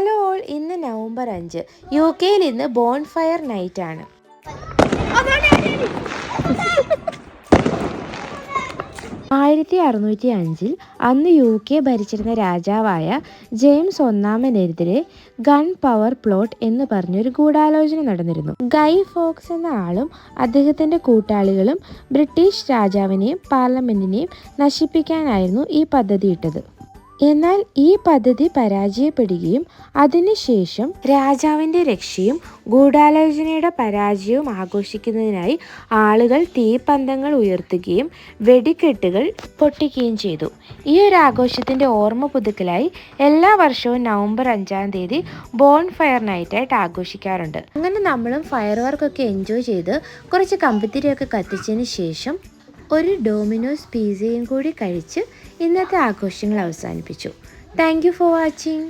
Hello all ഇന്ന് November അഞ്ച്. U കെയിൽ ഇന്ന് ബോൺഫയർ നൈറ്റ് ആണ് ആയിരത്തി അറുന്നൂറ്റി അഞ്ചിൽ അന്ന് യു കെ ഭരിച്ചിരുന്ന രാജാവായ ജെയിംസ് ഒന്നാമനെതിരെ ഗൺ പവർ പ്ലോട്ട് എന്ന് പറഞ്ഞൊരു ഗൂഢാലോചന നടന്നിരുന്നു. ഗൈ ഫോക്സ് എന്ന ആളും അദ്ദേഹത്തിന്റെ കൂട്ടാളികളും ബ്രിട്ടീഷ് രാജാവിനെയും പാർലമെന്റിനെയും നശിപ്പിക്കാനായിരുന്നു ഈ പദ്ധതി ഇട്ടത്. എന്നാൽ ഈ പദ്ധതി പരാജയപ്പെടുകയും അതിനുശേഷം രാജാവിന്റെ രക്ഷയും ഗൂഢാലോചനയുടെ പരാജയവും ആഘോഷിക്കുന്നതിനായി ആളുകൾ തീപ്പന്തങ്ങൾ ഉയർത്തുകയും വെടിക്കെട്ടുകൾ പൊട്ടിക്കുകയും ചെയ്തു. ഈ ഒരു ആഘോഷത്തിന്റെ ഓർമ്മ പുതുക്കലായി എല്ലാ വർഷവും നവംബർ അഞ്ചാം തീയതി ബോൺ ഫയർ നൈറ്റായിട്ട് ആഘോഷിക്കാറുണ്ട്. അങ്ങനെ നമ്മളും ഫയർ വർക്കൊക്കെ എൻജോയ് ചെയ്ത് കുറച്ച് കമ്പിത്തിരിയൊക്കെ കത്തിച്ചതിന് ശേഷം ഒരു ഡോമിനോസ് പിസയും കൂടി കഴിച്ച് ഇന്നത്തെ ആഘോഷങ്ങൾ അവസാനിപ്പിച്ചു. Thank for watching